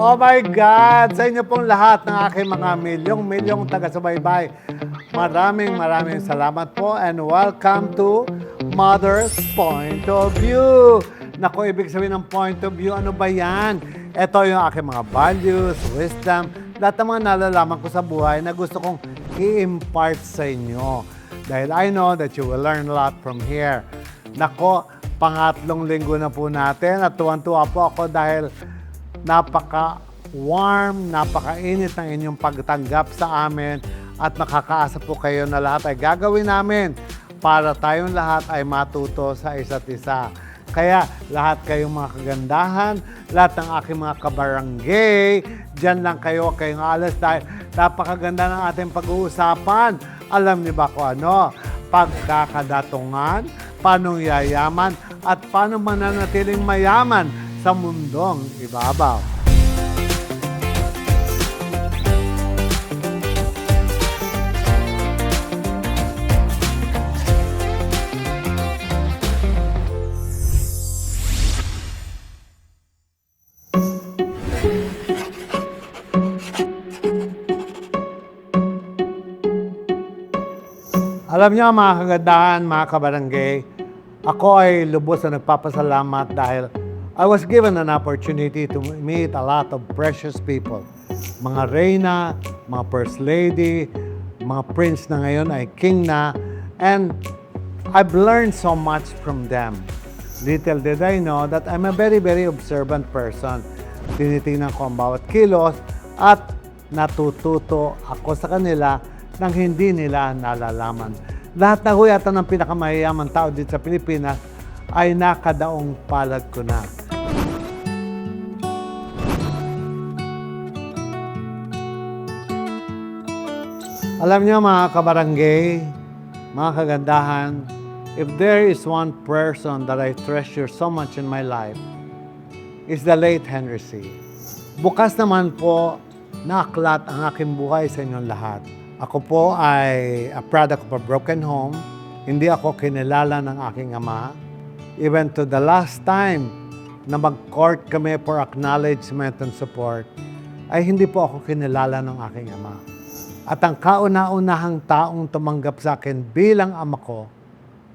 Oh my God! Sa inyo pong lahat ng aking mga milyong-milyong taga-subaybay. Maraming maraming salamat po and welcome to Mother's Point of View. Naku, ibig sabihin ng point of view, ano ba yan? Ito yung aking mga values, wisdom, lahat ng mga nalalaman ko sa buhay na gusto kong i-impart sa inyo. Dahil I know that you will learn a lot from here. Nako, pangatlong linggo na po natin at tuwan-tuwa po ako dahil napaka-warm, napaka-init ng inyong pagtanggap sa amin at nakakaasa po kayo na lahat ay gagawin namin para tayong lahat ay matuto sa isa't isa. Kaya lahat kayong mga kagandahan, lahat ng aking mga kabarangay, dyan lang kayo, kayong alas dahil napakaganda ng ating pag-uusapan. Alam niyo ba kung ano? Pagkakadatungan, paano yayaman, at paano mananatiling mayaman sa mundong ibabaw. Alam niyo mga kagandahan, mga kabarangay, ako ay lubos na nagpapasalamat dahil I was given an opportunity to meet a lot of precious people. Mga reyna, mga first lady, mga prince na ngayon ay king na, and I've learned so much from them. Little did I know that I'm a very, very observant person. Tinitingnan ko ang bawat kilos at natututo ako sa kanila nang hindi nila nalalaman. Lahat na ho yata ng pinakamayayaman tao dito sa Pilipinas ay nakadaong palad ko na. Alam niyo mga kabarangay, mga kagandahan, if there is one person that I treasure so much in my life, is the late Henry C. Bukas naman po na aklat ang aking buhay sa inyong lahat. Ako po ay a product of a broken home. Hindi ako kinilala ng aking ama. Even to the last time na mag-court kami for acknowledgement and support, ay hindi po ako kinilala ng aking ama. At ang kauna-unahang taong tumanggap sa akin bilang ama ko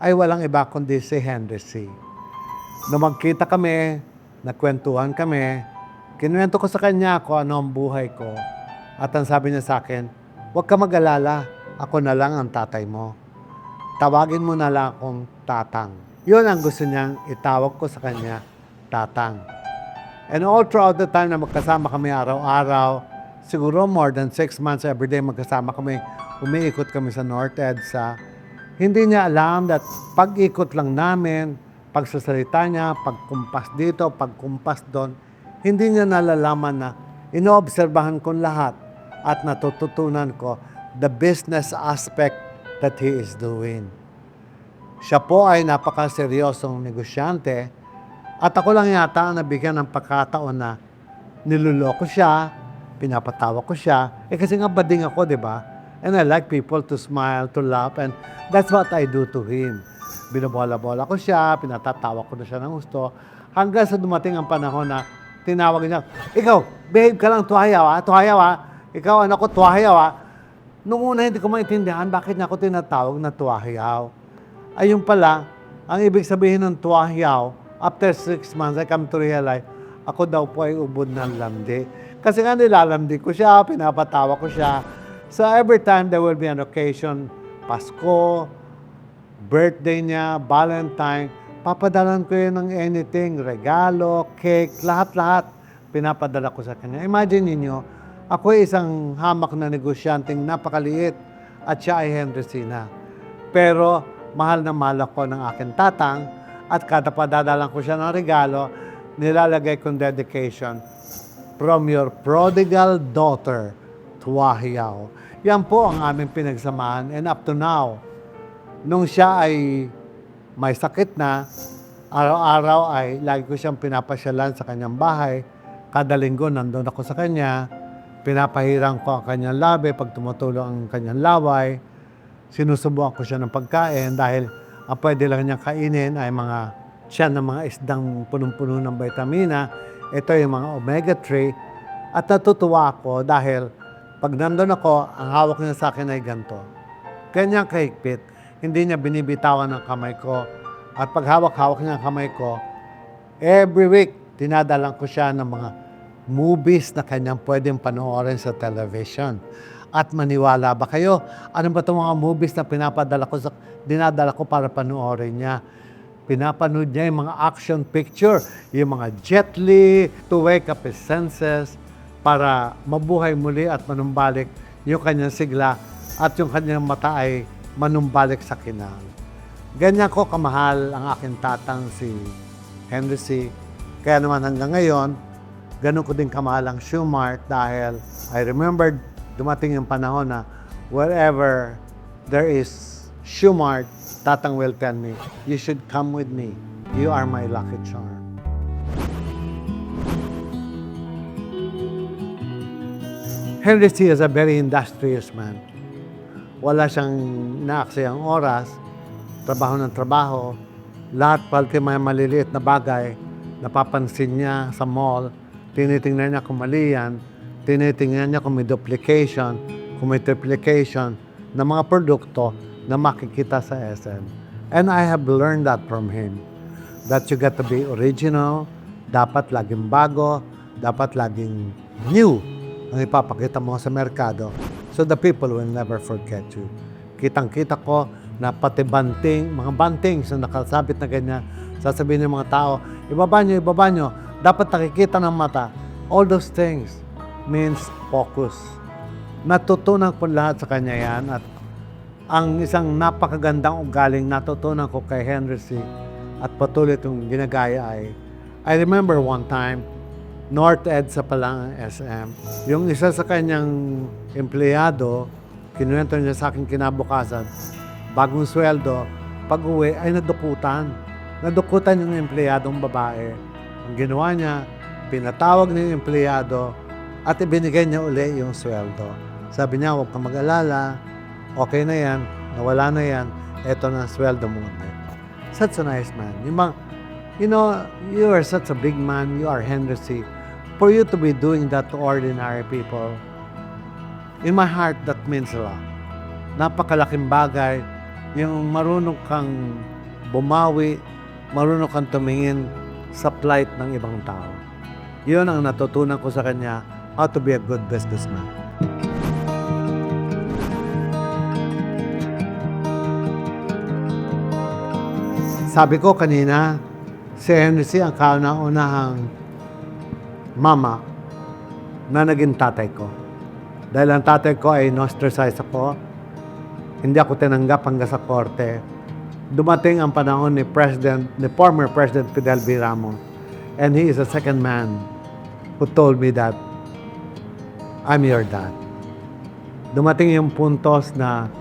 ay walang iba kundi si Henry C. Nung magkita kami, nagkwentuhan kami, kinuwento ko sa kanya kung ano ang buhay ko. At ang sabi niya sa akin, huwag ka mag-alala, ako na lang ang tatay mo. Tawagin mo na lang akong tatang. Yun ang gusto niyang itawag ko sa kanya, tatang. And all throughout the time na magkasama kami araw-araw, siguro more than six months everyday magkasama kami, umiikot kami sa North EDSA. Hindi niya alam that pag-ikot lang namin, pagsasalita niya, pagkumpas dito, pagkumpas doon, hindi niya nalalaman na inoobserbahan ko lahat at natututunan ko the business aspect that he is doing. Siya po ay napakaseryosong negosyante at ako lang yata ang nabigyan ng pagkataon na niluloko siya, pinapatawa ko siya. Eh kasi nga bading ako, di ba? And I like people to smile, to laugh, and that's what I do to him. Binobola-bola ko siya, pinatatawa ko na siya ng gusto, hanggang sa dumating ang panahon na tinawag niya, ikaw, behave ka lang, tuhayaw ah, tuhayaw ah. Ikaw, anak ko, tuhayaw ah. Nung una, hindi ko maintindihan bakit niya ako tinatawag na tuwahiyaw. Ayun pala, ang ibig sabihin ng tuwahiyaw, after six months, I come to realize, ako daw po ay ubod ng lamdi. Kasi nga nilalamdi ko siya, pinapatawa ko siya. So every time there will be an occasion, Pasko, birthday niya, Valentine, papadalan ko yun ng anything, regalo, cake, lahat-lahat, pinapadala ko sa kanya. Imagine niyo ako ay isang hamak na negosyanteng napakaliit at siya ay Henry Sina. Pero mahal na mahal ako ng aking tatang at kada padadalan ko siya ng regalo, nilalagay kong dedication from your prodigal daughter, Tuwahiyaw. Yan po ang aming pinagsamahan and up to now, nung siya ay may sakit na, araw-araw ay lagi ko siyang pinapasyalan sa kanyang bahay. Kada linggo nandun ako sa kanya, pinapahirang ko ang kanyang labi pag tumutulong ang kanyang laway. Sinusubukan ko siya ng pagkain dahil ang pwede lang niyang kainin ay mga siya ng mga isdang punong-puno ng vitamina. Ito yung mga omega-3 At natutuwa ako dahil pag nandun ako, ang hawak niya sa akin ay ganito. Kanya kahigpit. Hindi niya binibitawan ng kamay ko. At pag hawak-hawak niya ang kamay ko, every week, dinadalang ko siya ng mga movies na kanyang pwedeng panoorin sa television. At maniwala ba kayo? Ano ba itong mga movies na pinapadala ko sa, dinadala ko para panoorin niya? Pinapanood niya yung mga action picture, yung mga Jet Li, to wake up his senses, para mabuhay muli at manumbalik yung kanyang sigla at yung kanyang mata ay manumbalik sa kinang. Ganyan ko kamahal ang aking tatang si Henry C. Kaya naman hanggang ngayon, ganun ko din kamahal ang Schumart dahil I remembered dumating yung panahon na wherever there is Schumart, tatang will tell me, you should come with me. You are my lucky charm. Henry C. is a very industrious man. Wala siyang naaksayang oras, trabaho ng trabaho. Lahat pati may maliliit na bagay, napapansin niya sa mall, tinitingnan niya kung mali yan, tinitingnan niya kung may duplication, kung may triplication ng mga produkto na makikita sa SM. And I have learned that from him. That you got to be original, dapat laging bago, dapat laging new ang ipapakita mo sa merkado so the people will never forget you. Kitang-kita ko na pati banting, mga bantings na nakasabit na ganyan, sasabihin ng mga tao, ibaba nyo, ibaba nyo, dapat nakikita ng mata. All those things means focus. Natutunan ko lahat sa kanya yan at ang isang napakagandang ugaling natutunan ko kay Henry C. at patuloy itong ginagaya ay I remember one time North EDSA pa lang ang SM. Yung isa sa kanyang empleyado, kinuwento niya sa akin kinabukasan, bagong sweldo, pag uwi ay nadukutan. Nadukutan yung empleyadong babae. Ang ginawa niya, pinatawag niya yung empleyado at ibinigay niya uli yung sweldo. Sabi niya, huwag kang mag-alala, okay na yan, nawala na yan, eto na ang sweldo mo ulit. Such a nice man. Yung mga, You know, you are such a big man. You are Henry C. For you to be doing that to ordinary people, in my heart, that means a lot. Napakalaking bagay. Yung marunong kang bumawi, marunong kang tumingin sa plight ng ibang tao. Yun ang natutunan ko sa kanya, how to be a good businessman. Sabi ko kanina, si C. ang kauna-unahang mama na naging tatay ko. Dahil ang tatay ko ay nostracized ako, hindi ako tinanggap hanggang sa korte. Dumating ang panahon ni President, ni former President Fidel V. Ramos. And he is the second man who told me that I'm your dad. Dumating yung puntos na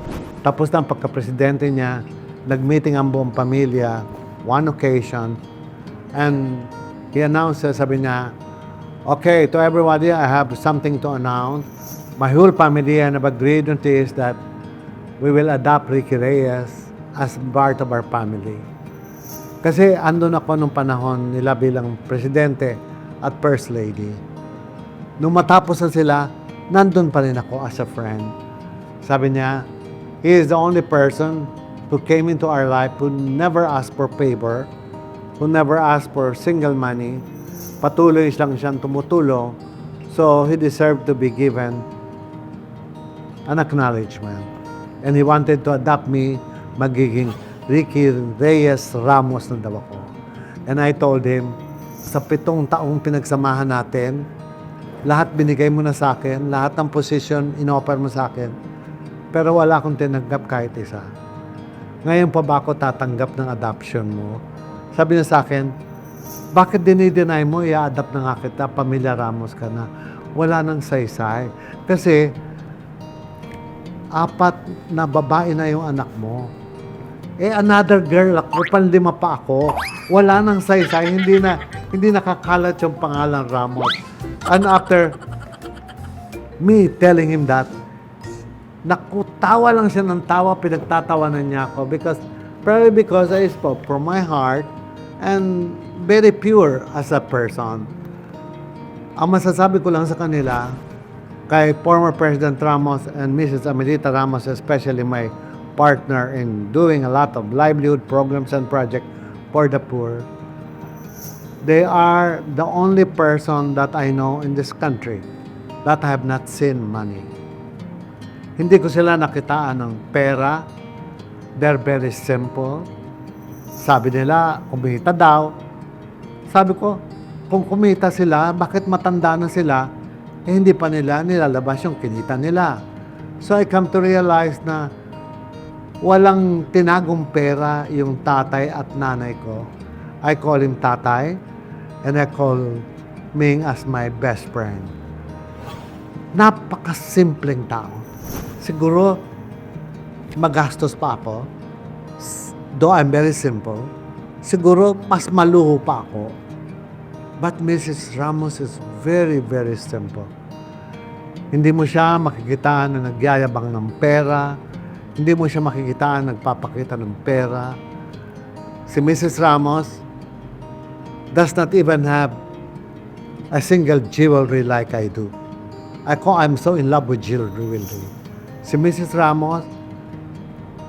tapos na ang pagka-presidente niya, nag-meeting ang buong pamilya, one occasion, and he announced, sabi niya, Okay, to everybody, I have something to announce. My whole family and have agreed on this that we will adopt Ricky Reyes as part of our family. Kasi andun ako nung panahon nila bilang presidente at first lady. Nung matapos na sila, nandun pa rin ako as a friend. Sabi niya, he is the only person who came into our life who never asked for favor, who never asked for single money, patuloy lang siyang tumutulong, so he deserved to be given an acknowledgement. And he wanted to adopt me, magiging Ricky Reyes Ramos na daw ako. And I told him, sa pitong taong pinagsamahan natin, lahat binigay mo na sa akin, lahat ng position inoffer mo sa akin, pero wala akong tinanggap kahit isa. Ngayon pa ba ako tatanggap ng adoption mo? Sabi niya sa akin, bakit dinideny mo, i-adapt na nga kita, pamilya Ramos ka na. Wala nang saysay. Kasi, apat na babae na yung anak mo. Eh, another girl ako, panlima pa ako. Wala nang saysay, hindi na, hindi nakakalat yung pangalan Ramos. And after me telling him that, naku, tawa lang siya ng tawa, pinagtatawanan niya ako because, probably because I spoke from my heart and very pure as a person. Ang masasabi ko lang sa kanila, kay former President Ramos and Mrs. Amelita Ramos, especially my partner in doing a lot of livelihood programs and projects for the poor, they are the only person that I know in this country that have not seen money. Hindi ko sila nakitaan ng pera. They're very simple. Sabi nila, kumita daw. Sabi ko, kung kumita sila, bakit matanda na sila, eh hindi pa nila nilalabas yung kinita nila. So I come to realize na walang tinagong pera yung tatay at nanay ko. I call him tatay and I call Ming as my best friend. Napakasimpleng tao. Siguro, magastos pa ako. Though I'm very simple. Siguro, mas maluho pa ako. But Mrs. Ramos is very, very simple. Hindi mo siya makikita na nagyayabang ng pera. Hindi mo siya makikita na nagpapakita ng pera. Si Mrs. Ramos does not even have a single jewelry like I do. Call, I'm so in love with jewelry. Si Mrs. Ramos,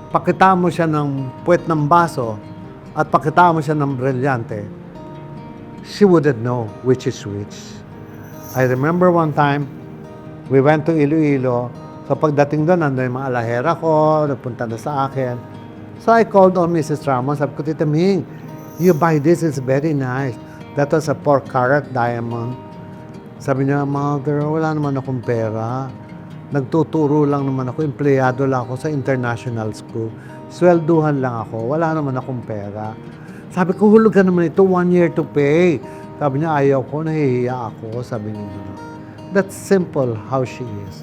pakita mo siya ng puwet ng baso at pakita mo siya ng brilyante, she wouldn't know which is which. I remember one time, we went to Iloilo. So pagdating doon, nandun yung mga alahera ko, napunta na sa akin. So I called on Mrs. Ramos. Sabi ko, Tita Ming, you buy this, it's very nice. That was a 4 carat diamond. Sabi niya, Mother, wala naman akong pera. Nagtuturo lang naman ako, empleyado lang ako sa international school. Swelduhan lang ako, wala naman akong pera. Sabi ko, hulugan naman ito, one year to pay. Sabi niya, ayaw ko, nahihiya ako. Sabi niya. That's simple how she is.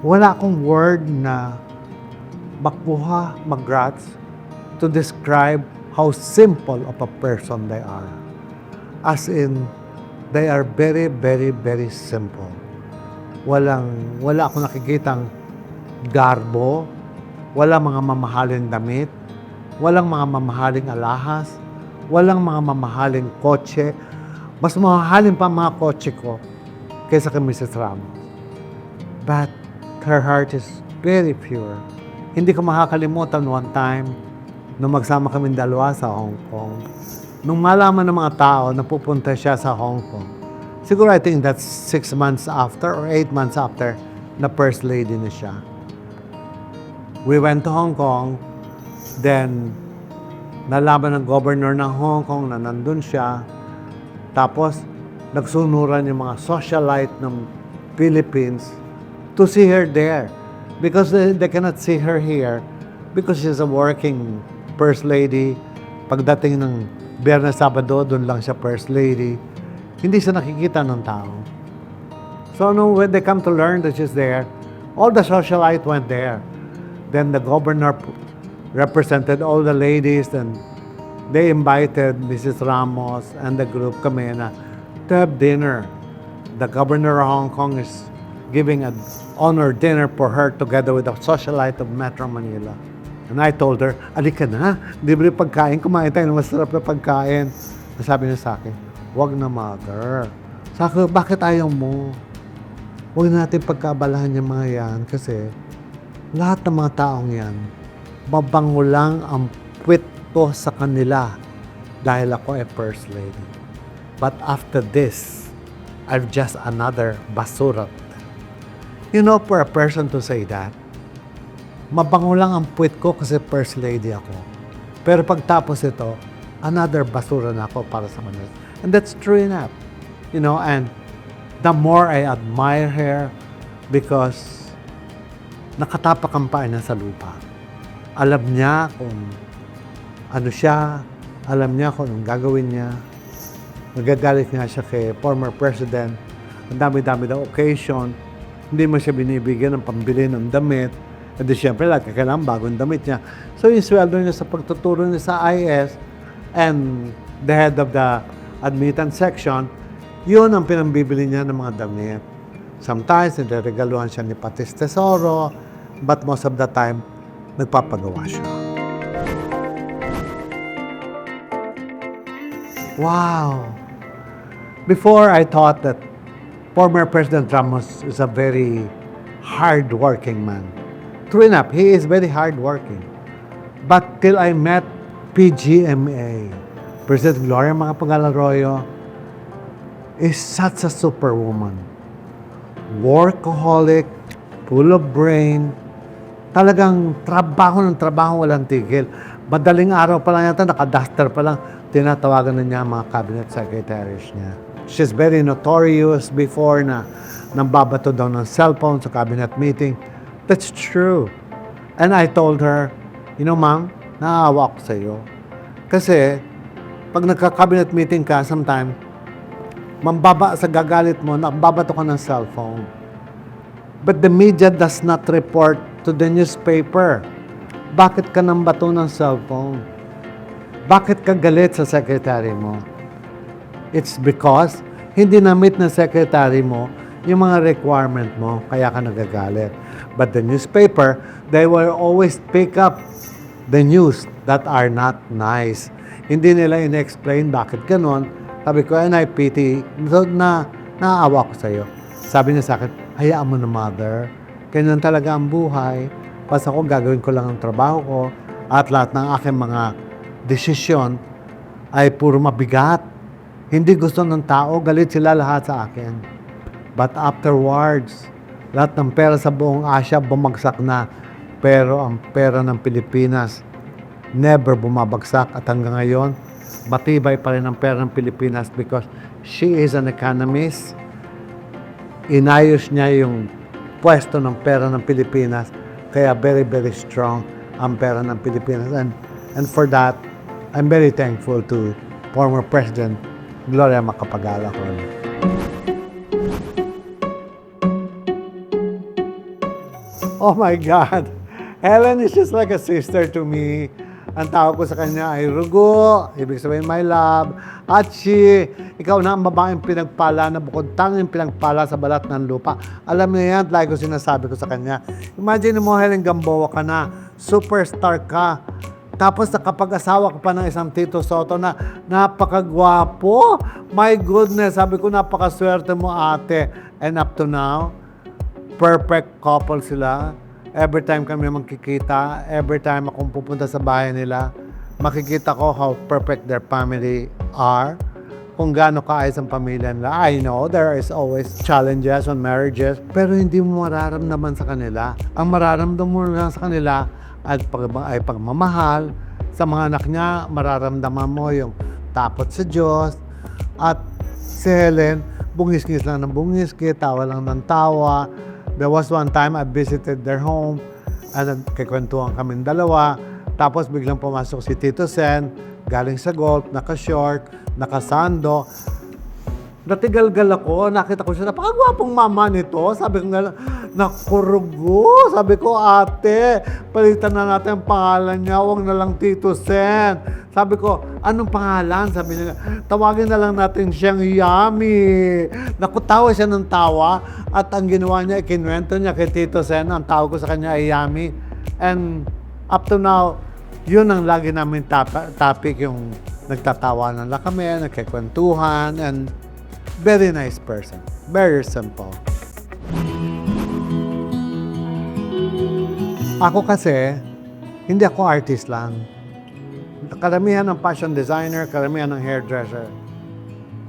Wala akong word na makbuha, magrats to describe how simple of a person they are. As in, they are very, very, very simple. Walang, wala akong nakikitang garbo, wala mga mamahaling damit, walang mga mamahaling alahas, walang mga mamahaling kotse. Mas mamahalin pa mga kotse ko kaysa kay Mrs. Ramos. But her heart is very pure. Hindi ko makakalimutan one time nung magsama kami dalawa sa Hong Kong. Nung malaman ng mga tao na pupunta siya sa Hong Kong, siguro I think that's six months after or eight months after na first lady na siya. We went to Hong Kong, then nalaman ng governor ng Hong Kong na nandun siya, tapos nagsunuran yung mga socialite ng Philippines to see her there because they, they cannot see her here because she's a working first lady. Pagdating ng Biyernes Sabado, doon lang siya first lady. Hindi siya nakikita ng tao. So no, when they come to learn that she's there, all the socialite went there. Then the governor represented all the ladies and they invited Mrs. Ramos and the group kami na to have dinner. The governor of Hong Kong is giving an honor dinner for her together with the socialite of Metro Manila. And I told her, alika na, libre pagkain, kumain tayo ng masarap na pagkain. Sabi niya sa akin, wag na mother. Sabi ko, bakit ayaw mo? Huwag natin pagkabalahan yung mga yan kasi lahat ng mga taong yan, mabango lang ang puwit ko sa kanila dahil ako ay first lady. But after this, I'm just another basura. You know, for a person to say that, mabango lang ang puwit ko kasi first lady ako. Pero pagtapos ito, another basura na ako para sa kanila. And that's true enough. You know, and the more I admire her because nakatapak ang paa niya sa lupa. Alam niya kung ano siya, alam niya kung anong gagawin niya. Nagagalit nga siya kay former president. Ang dami-dami daw occasion. Hindi mo siya binibigyan ng pambili ng damit. E di syempre, lagi kailangan bagong damit niya. So yung sweldo niya sa pagtuturo niya sa IS and the head of the admittance section, yun ang pinambibili niya ng mga damit. Sometimes, niregaluhan siya ni Patis Tesoro, but most of the time, nagpapagawa siya. Wow! Before, I thought that former President Ramos is a very hard-working man. True enough, he is very hard-working. But till I met PGMA, President Gloria Macapagal Arroyo is such a superwoman. Workaholic, full of brain, talagang trabaho ng trabaho walang tigil. Madaling araw pa lang yata, nakaduster pa lang, tinatawagan na niya ang mga cabinet secretaries niya. She's very notorious before na nambabato daw ng cellphone sa cabinet meeting. That's true. And I told her, you know, ma'am, naaawa ako sa iyo. Kasi, pag nagka-cabinet meeting ka, sometime, mambaba sa gagalit mo, nababato ka ng cellphone. But the media does not report to the newspaper. Bakit ka nang bato ng cellphone? Bakit ka galit sa secretary mo? It's because hindi na-meet ng secretary mo yung mga requirement mo, kaya ka nagagalit. But the newspaper, they will always pick up the news that are not nice. Hindi nila in-explain bakit ganon. Sabi ko, and I pity, so, na naaawa ko sa'yo. Sabi niya sa akin, hayaan mo na mother. Ganyan talaga ang buhay. Basta ako gagawin ko lang ang trabaho ko at lahat ng aking mga desisyon ay puro mabigat. Hindi gusto ng tao, galit sila lahat sa akin. But afterwards, lahat ng pera sa buong Asia bumagsak na. Pero ang pera ng Pilipinas never bumabagsak at hanggang ngayon, matibay pa rin ang pera ng Pilipinas because she is an economist. Inayos niya yung pwesto ng pera ng Pilipinas kaya very, very strong ang pera ng Pilipinas. And, and for that, I'm very thankful to former President Gloria Macapagal Arroyo. Oh my God! Helen is just like a sister to me. Ang tawag ko sa kanya ay Rugo, ibig sabihin my love. At she, ikaw na ang babaeng pinagpala na bukod tanging pinagpala sa balat ng lupa. Alam niya yan, like ko sinasabi ko sa kanya. Imagine mo, Helen Gamboa ka na, superstar ka. Tapos nakapag-asawa ka pa ng isang Tito Soto na napakagwapo. My goodness, sabi ko napakaswerte mo ate. And up to now, perfect couple sila. Every time kami magkikita, every time akong pupunta sa bahay nila, makikita ko how perfect their family are. Kung gaano kaayos ang pamilya nila. I know there is always challenges on marriages, pero hindi mo mararamdaman sa kanila. Ang mararamdaman mo lang sa kanila at pag, ay pagmamahal. Sa mga anak niya, mararamdaman mo yung takot sa Diyos. At si Helen, bungis-ngis lang ng bungis-ngis, tawa lang ng tawa. There was one time I visited their home at nagkikwentuhan kami dalawa. Tapos biglang pumasok si Tito Sen, galing sa golf, naka-short, naka-sando. Natigalgal ako, nakita ko siya, napakagwapong mama nito. Sabi ko nga, nakurugo. Sabi ko, ate, palitan na natin ang pangalan niya, huwag na lang Tito Sen. Sabi ko, anong pangalan? Sabi niya, tawagin na lang natin siyang Yummy. Nakutawa siya ng tawa at ang ginawa niya, ikinwento niya kay Tito Sen, ang tawag ko sa kanya ay Yummy. And up to now, yun ang lagi namin topic, yung nagtatawanan lang kami, nagkikwentuhan, and very nice person. Very simple. Ako kasi, hindi ako artist lang. Karamihan ng fashion designer, karamihan ng hairdresser,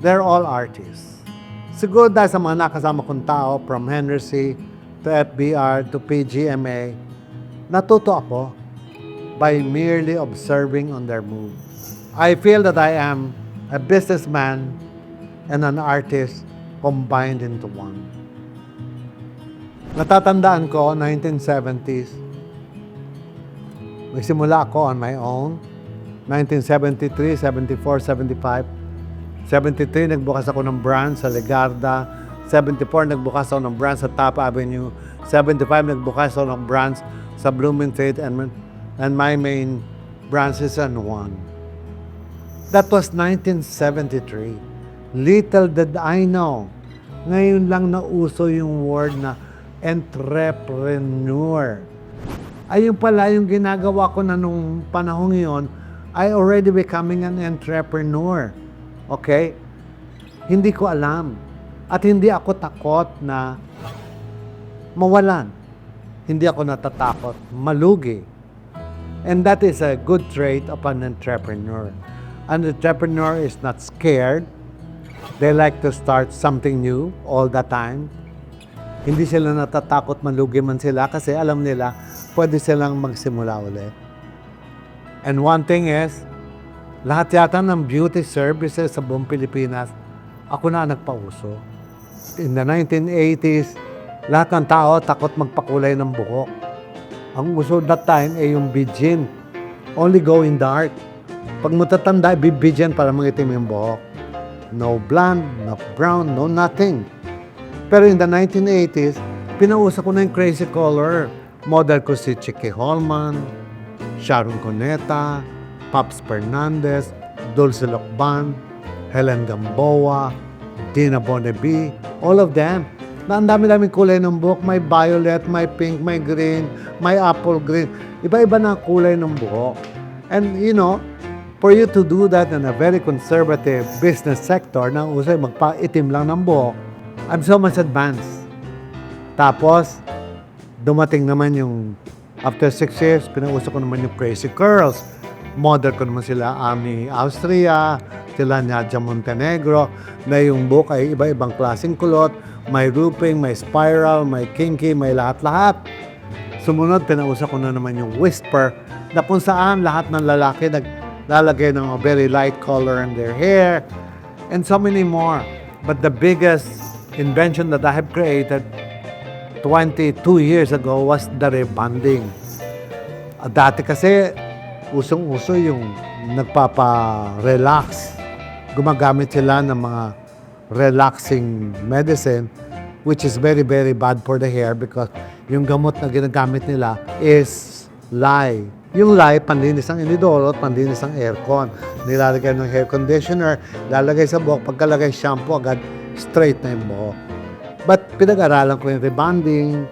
they're all artists. Siguro dahil sa mga nakasama kong tao, from Henry C. to FBR to PGMA, natuto ako by merely observing on their moves. I feel that I am a businessman and an artist combined into one. Natatandaan ko, 1970s, nagsimula ako on my own. 1973, 74, 75. 73, nagbukas ako ng branch sa Legarda. 74, nagbukas ako ng branch sa Top Avenue. 75, nagbukas ako ng branch sa Bloomington and, and my main branch is San Juan. That was 1973. Little did I know, ngayon lang nauso yung word na entrepreneur. Ayun pala yung ginagawa ko na nung panahong yon, I already becoming an entrepreneur. Okay? Hindi ko alam. At hindi ako takot na mawalan. Hindi ako natatakot malugi. And that is a good trait of an entrepreneur. An entrepreneur is not scared. They like to start something new all the time. Hindi sila natatakot malugi man sila kasi alam nila pwede silang magsimula ulit. And one thing is, lahat yata ng beauty services sa buong Pilipinas, ako na nagpauso. In the 1980s, lahat ng tao takot magpakulay ng buhok. Ang uso that time ay yung bijin. Only go in dark. Pag matatanda, bibidyan para mangitim yung buhok. No blonde, no brown, no nothing. Pero in the 1980s, pinausa ko na yung crazy color. Model ko si Chicky Holman, Sharon Cuneta, Pops Fernandez, Dulce Locban, Helen Gamboa, Dina Bonneby, all of them. Na ang dami-daming kulay ng buhok. May violet, may pink, may green, may apple green. Iba-iba na kulay ng buhok. And you know, for you to do that in a very conservative business sector na usay magpaitim lang ng buhok, I'm so much advanced. Tapos, dumating naman yung after six years, pinauso ko naman yung Crazy Curls. Model ko naman sila Ami Austria, sila Nadia Montenegro, na yung buhok ay iba-ibang klaseng kulot. May roofing, may spiral, may kinky, may lahat-lahat. Sumunod, pinausa ko na naman yung Whisper, na kung saan lahat ng lalaki naglalagay ng very light color in their hair, and so many more. But the biggest invention that I have created 22 years ago was the rebonding. Ah, Dati kasi, usong-uso yung nagpapa-relax. Gumagamit sila ng mga relaxing medicine which is very, very bad for the hair because yung gamot na ginagamit nila is lye. Yung lye, panlinis ang inidoro, panlinis ang aircon. Nilalagay ng hair conditioner, lalagay sa buhok, pagkalagay shampoo, agad straight na yung buhok. But pinag-aralan ko yung rebonding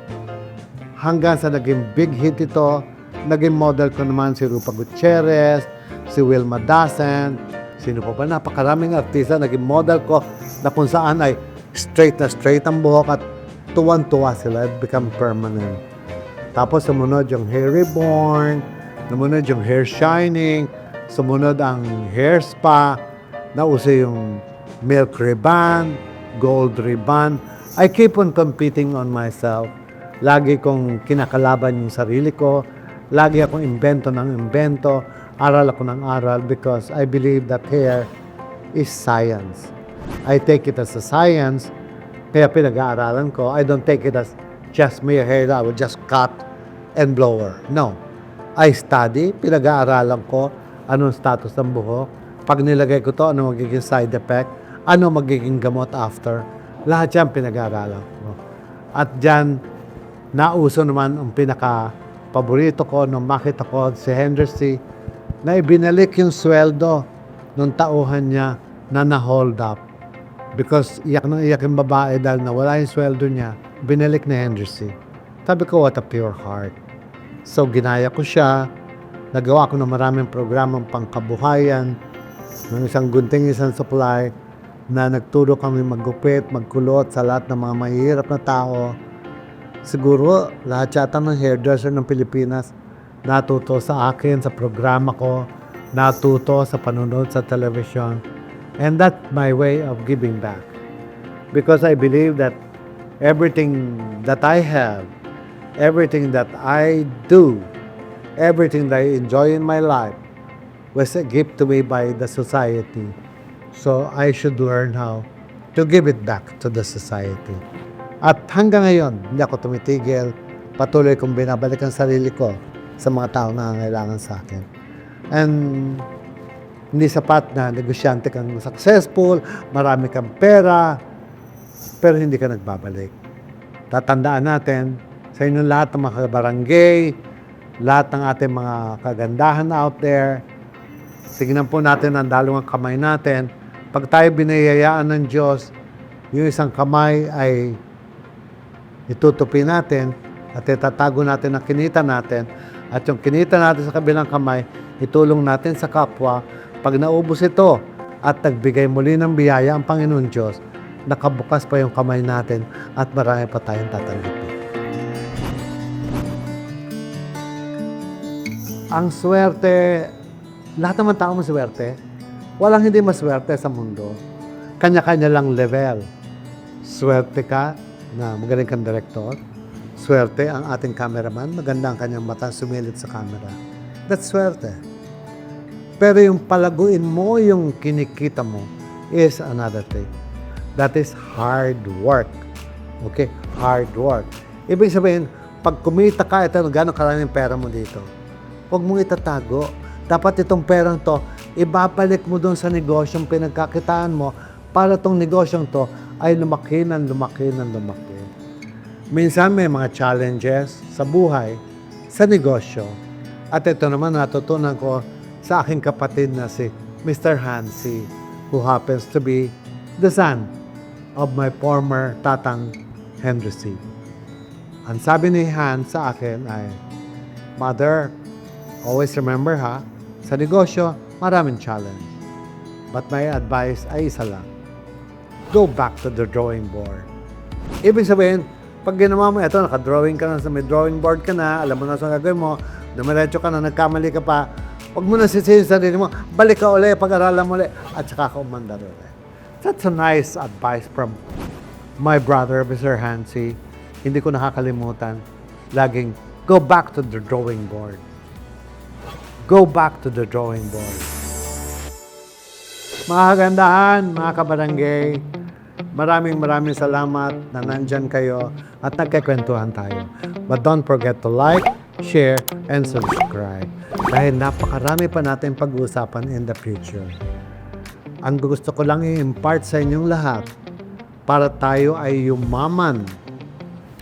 hanggang sa naging big hit ito. Naging model ko naman si Rupa Gutierrez, si Wilma Dasen, sino pa ba, napakaraming artista naging model ko na kung saan ay straight na straight ang buhok at tuwan-tuwa sila, it become permanent. Tapos sumunod yung hair reborn, sumunod yung hair shining, sumunod ang hair spa, nauso yung milk ribbon, gold ribbon. I keep on competing on myself. Lagi kong kinakalaban yung sarili ko. Lagi akong invento ng invento. Aral ako ng aral because I believe that hair is science. I take it as a science, kaya pinag-aaralan ko. I don't take it as just mere hair that I would just cut and blower. No. I study, pinag-aaralan ko anong status ng buhok. Pag nilagay ko to, ano magiging side effect, ano magiging gamot after. Lahat yan pinag-aaralan ko. At dyan, nauso naman ang pinaka-paborito ko nung makita ko si Henderson na ibinalik yung sweldo nung tauhan niya na na-hold up. Because iyak na iyak yung babae dahil nawala yung sweldo niya, binalik ni Henderson. Sabi ko, what a pure heart. So, ginaya ko siya. Nagawa ko ng maraming programang pangkabuhayan ng isang gunting isang supply na nagturo kami maggupit, magkulot sa lahat ng mga mahihirap na tao. Siguro, lahat yata ng hairdresser ng Pilipinas natuto sa akin, sa programa ko, natuto sa panunod sa television. And that's my way of giving back. Because I believe that everything that I have, everything that I do, everything that I enjoy in my life was a gift to me by the society. So I should learn how to give it back to the society. At hanggang ngayon, hindi ako tumitigil. Patuloy kong binabalik ang sarili ko sa mga tao na nangangailangan sa akin. And hindi sapat na negosyante kang successful, marami kang pera, pero hindi ka nagbabalik. Tatandaan natin sa inyong lahat ng mga barangay, lahat ng ating mga kagandahan out there, tignan po natin ang dalawang kamay natin. Pag tayo binayayaan ng Diyos, yung isang kamay ay itutupi natin at itatago natin ang kinita natin at yung kinita natin sa kabilang kamay, itulong natin sa kapwa. Pag naubos ito, at nagbigay muli ng biyaya ang Panginoon Diyos, nakabukas pa yung kamay natin at marami pa tayong tatanggapin. Ang swerte, lahat naman tao maswerte. Walang hindi maswerte sa mundo. Kanya-kanya lang level. Swerte ka na magaling kang direktor. Swerte ang ating cameraman, maganda ang kanyang mata sumilip sa camera. That's swerte. Pero yung palaguin mo, yung kinikita mo, is another thing. That is hard work. Okay? Hard work. Ibig sabihin, pag kumita ka, ito, gano'ng karaming pera mo dito. Huwag mong itatago. Dapat itong perang to, ibabalik mo doon sa negosyong pinagkakitaan mo para itong negosyong to ay lumaki ng lumaki ng lumaki. Minsan may mga challenges sa buhay, sa negosyo. At ito naman natutunan ko sa aking kapatid na si Mr. Hansi, who happens to be the son of my former tatang Henry C. Ang sabi ni Han sa akin ay, Mother, always remember ha, sa negosyo, maraming challenge. But my advice ay isa lang. Go back to the drawing board. Ibig sabihin, pag ginawa mo ito, naka-drawing ka na sa may drawing board ka na, alam mo na sa gagawin mo, dumiretso ka na, nagkamali ka pa, huwag mo na sisihin sa sarili mo, balik ka uli, pag-aralan mo uli, at saka ka umandar uli. That's a nice advice from my brother, Mr. Hansi. Hindi ko nakakalimutan. Laging, go back to the drawing board. Go back to the drawing board. Mga kagandahan, mga kabarangay, maraming maraming salamat na nandyan kayo at nagkakwentuhan tayo. But don't forget to like, share, and subscribe. Dahil napakarami pa natin pag-uusapan in the future. Ang gusto ko lang i-impart sa inyong lahat para tayo ay yumaman.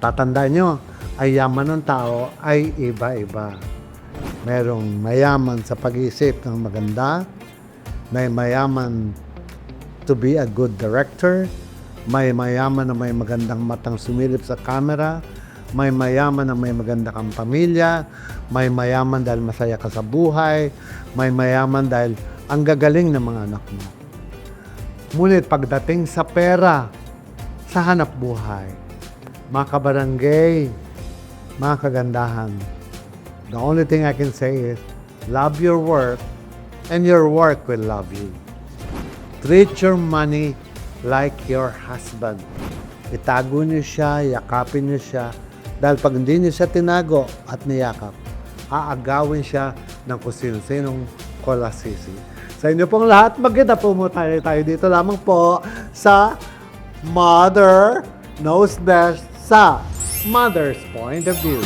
Tatandaan nyo, ay yaman ng tao ay iba-iba. Merong mayaman sa pag-iisip ng maganda, may mayaman to be a good director, may mayaman na may magandang matang sumilip sa camera, may mayaman na may maganda kang pamilya, may mayaman dahil masaya ka sa buhay, may mayaman dahil ang gagaling ng mga anak mo. Ngunit pagdating sa pera, sa hanap buhay, mga kabarangay, mga kagandahan, the only thing I can say is, love your work and your work will love you. Treat your money like your husband. Itago niyo siya, yakapin niyo siya, dahil pag hindi niyo siya tinago at niyakap, aagawin siya ng kung sino-sinong kolasisi. Sa inyo pong lahat, maganda po mo tayo, tayo dito lamang po sa Mother Knows Best sa Mother's Point of View.